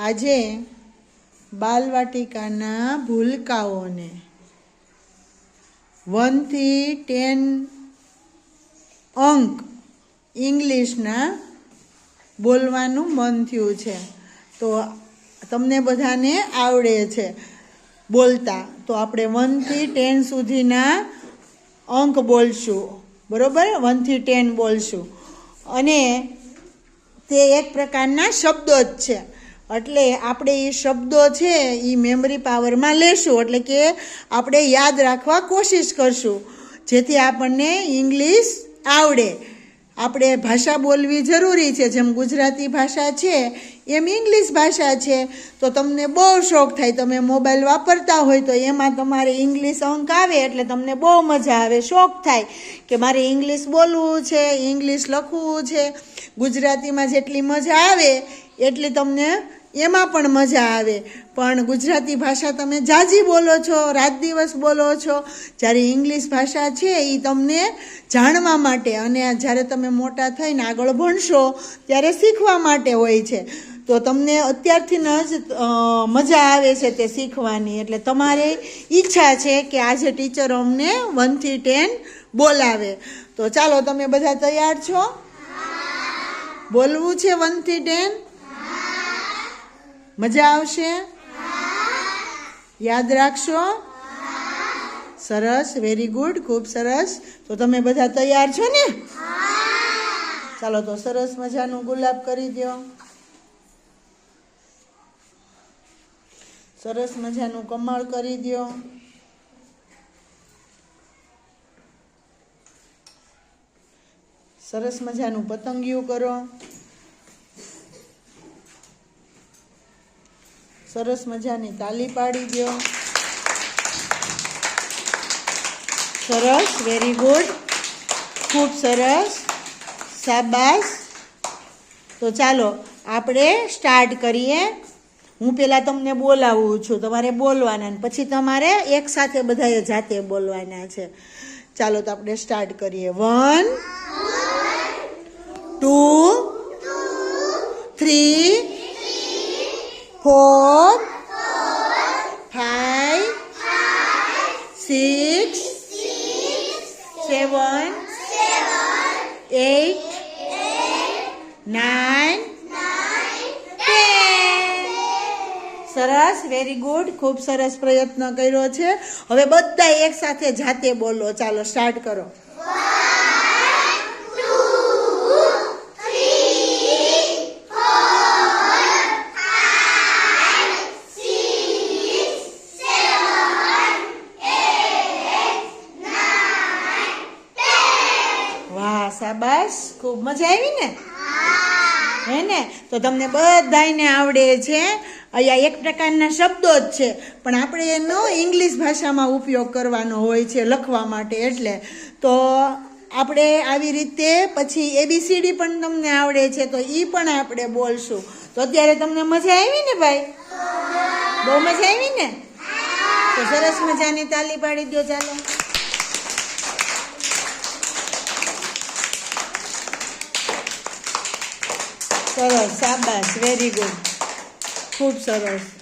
આજે બાલવાટિકાના ભૂલકાઓને વનથી ટેન અંક ઇંગ્લિશના બોલવાનું મન થયું છે. તો તમને બધાને આવડે છે બોલતા. તો આપણે વનથી ટેન સુધીના અંક બોલશું. બરાબર? વનથી ટેન બોલશું. અને તે એક પ્રકારના શબ્દો જ છે. એટલે આપણે એ શબ્દો છે એ મેમરી પાવરમાં લેશું. એટલે કે આપણે યાદ રાખવા કોશિશ કરશું. જેથી આપણને ઇંગ્લિશ આવડે. આપણે ભાષા બોલવી જરૂરી છે. જેમ ગુજરાતી ભાષા છે, એમ ઇંગ્લિશ ભાષા છે. તો તમને બહુ શોખ થાય. તમે મોબાઈલ વાપરતા હોય તો એમાં તમારે ઇંગ્લિશ અંક આવે એટલે તમને બહુ મજા આવે. શોખ થાય કે મારે ઇંગ્લિશ બોલવું છે ઇંગ્લિશ લખવું છે. ગુજરાતીમાં જેટલી મજા આવે એટલી તમને એમાં પણ મજા આવે. પણ ગુજરાતી ભાષા તમે જાજી બોલો છો, રાત દિવસ બોલો છો, જ્યારે ઇંગ્લિશ ભાષા છે એ તમને જાણવા માટે અને જ્યારે તમે મોટા થઈને આગળ ભણશો ત્યારે શીખવા માટે હોય છે. તો તમને અત્યારથી જ મજા આવે છે તે શીખવાની. એટલે તમારે ઈચ્છા છે કે આજે ટીચર અમને વનથી ટેન બોલાવે. તો ચાલો, તમે બધા તૈયાર છો? બોલવું છે વનથી ટેન મજા આવશે? યાદ રાખશો? સરસ વેરી ગુડ ખૂબ સરસ. તો તમે બધા તૈયાર છો ને? ચાલો તો સરસ મજાનું ગુલાબ કરી દો. સરસ મજાનું કમળ કરી દો. સરસ મજાનું પતંગિયું કરો. સરસ મજાની તાલી પાડી દો. સરસ વેરી ગુડ ખૂબ સરસ. સાબાસ તો ચાલો, આપણે સ્ટાર્ટ કરીએ. હું પહેલાં તમને બોલાવું છું, તમારે બોલવાના પછી તમારે એકસાથે બધાએ જાતે બોલવાના છે. ચાલો, તો આપણે સ્ટાર્ટ કરીએ. One two three four seven eight nine સરસ વેરી ગુડ ખૂબ સરસ પ્રયત્ન કર્યો છે. હવે બધા એકસાથે જાતે બોલો. ચાલો સ્ટાર્ટ કરો. શાબાશ. ખૂબ મજા આવી ને? હે. ને? તો તમને બધાયને આવડે છે. અહીંયા એક પ્રકારના શબ્દો જ છે. પણ આપણે એનો ઇંગ્લિશ ભાષામાં ઉપયોગ કરવાનો હોય છે લખવા માટે એટલે. તો આપણે આવી રીતે પછી એબીસીડી પણ તમને આવડે છે તો એ પણ આપણે બોલશું. તો અત્યારે તમને મજા આવી ને ભાઈ? બહુ મજા આવી ને? તો સરસ મજાની તાલી પાડી દો ચાલો. સરસ શાબાશ વેરી ગુડ ખૂબ સરસ.